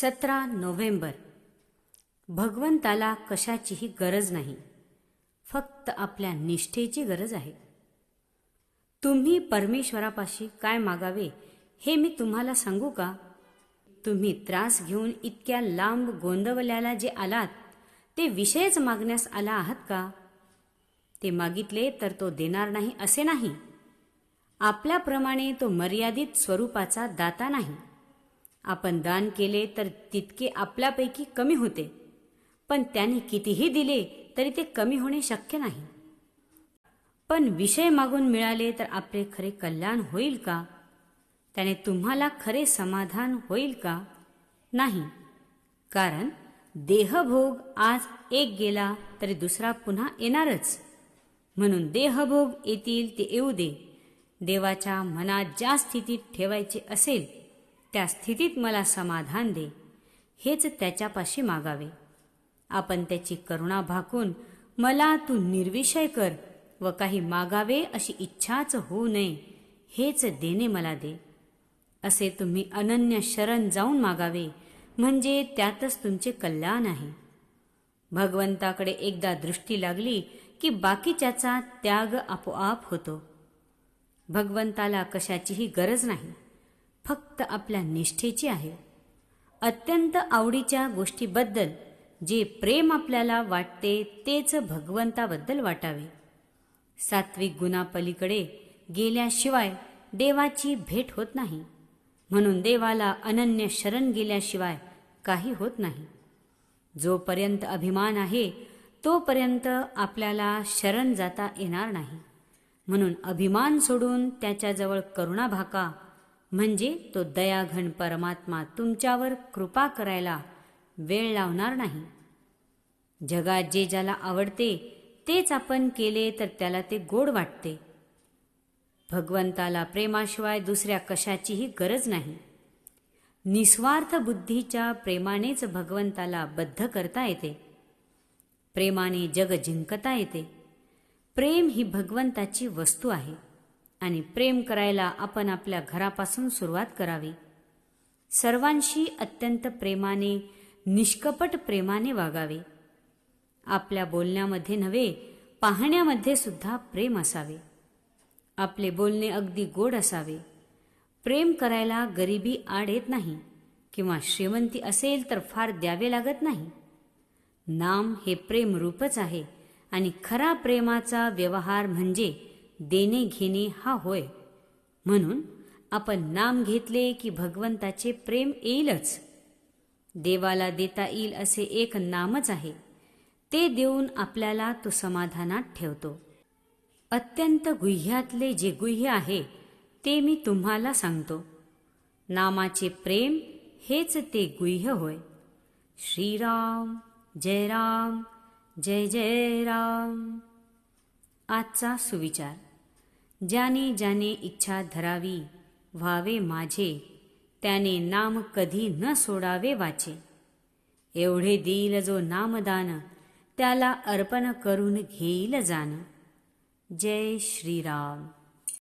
सतरा नोव्हेंबर. भगवंताला कशाचीही गरज नाही. फक्त आपल्या निष्ठेची गरज आहे. तुम्ही परमेश्वरापाशी काय मागावे हे मी तुम्हाला सांगू का? तुम्ही त्रास घेऊन इतक्या लांब गोंदवल्याला जे आलात ते विषयच मागण्यास आला आहात का? ते मागितले तर तो देणार नाही असे नाही. आपल्याप्रमाणे तो मर्यादित स्वरूपाचा दाता नाही. आपण दान केले तर तितके आपल्यापैकी कमी होते. पण त्याने कितीही दिले तरी ते कमी होणे शक्य नाही. पण विषय मागून मिळाले तर आपले खरे कल्याण होईल का? त्याने तुम्हाला खरे समाधान होईल का? नाही. कारण देहभोग आज एक गेला तरी दुसरा पुन्हा येणारच. म्हणून देहभोग येतील ते येऊ दे. देवाच्या मनात ज्या स्थितीत ठेवायचे असेल त्या स्थितीत मला समाधान दे. हेच त्याच्यापाशी मागावे. आपण त्याची करुणा भाकून मला तू निर्विषय कर व काही मागावे अशी इच्छाच होऊ नये हेच देणे मला दे. असे तुम्ही अनन्य शरण जाऊन मागावे म्हणजे त्यातच तुमचे कल्याण आहे. भगवंताकडे एकदा दृष्टी लागली की बाकीच्याचा त्याग आपोआप होतो. भगवंताला कशाचीही गरज नाही. फक्त आपल्या निष्ठेची आहे. अत्यंत आवडीच्या गोष्टीबद्दल जे प्रेम आपल्याला वाटते तेच भगवंताबद्दल वाटावे. सात्विक गुणापलीकडे गेल्याशिवाय देवाची भेट होत नाही. म्हणून देवाला अनन्य शरण गेल्याशिवाय काही होत नाही. जोपर्यंत अभिमान आहे तोपर्यंत आपल्याला शरण जाता येणार नाही. म्हणून अभिमान सोडून त्याच्याजवळ करुणा भाका म्हणजे तो दयाघन परमात्मा तुमच्यावर कृपा करायला वेळ लावणार नाही. जगात जे ज्याला आवडते तेच आपण केले तर त्याला ते गोड वाटते. भगवंताला प्रेमाशिवाय दुसऱ्या कशाचीही गरज नाही. निस्वार्थ बुद्धीच्या प्रेमानेच भगवंताला बद्ध करता येते. प्रेमाने जग जिंकता येते. प्रेम ही भगवंताची वस्तू आहे. आणि प्रेम करायला आपण आपल्या घरापासून सुरुवात करावी. सर्वांशी अत्यंत प्रेमाने निष्कपट प्रेमाने वागावे. आपल्या बोलण्यामध्ये नव्हे पाहण्यामध्ये सुद्धा प्रेम असावे. आपले बोलणे अगदी गोड असावे. प्रेम करायला गरिबी आड येत नाही किंवा श्रीमंती असेल तर फार द्यावे लागत नाही. नाम हे प्रेम रूपच आहे आणि खरा प्रेमाचा व्यवहार म्हणजे देणे घेणे हा होय. म्हणून आपण नाम घेतले की भगवंताचे प्रेम येईलच. देवाला देता येईल असे एक नामच आहे. ते देऊन आपल्याला तो समाधानात ठेवतो. अत्यंत गुह्यातले जे गुह्य आहे ते मी तुम्हाला सांगतो. नामाचे प्रेम हेच ते गुह्य होय. श्रीराम जय राम जय जय राम आजचा सुविचार. ज्याने ज्याने इच्छा धरावी व्हावे माझे त्याने नाम कधी न सोडावे वाचे. एवढे देईल जो नामदान त्याला अर्पण करून घेईल जाण जय श्रीराम.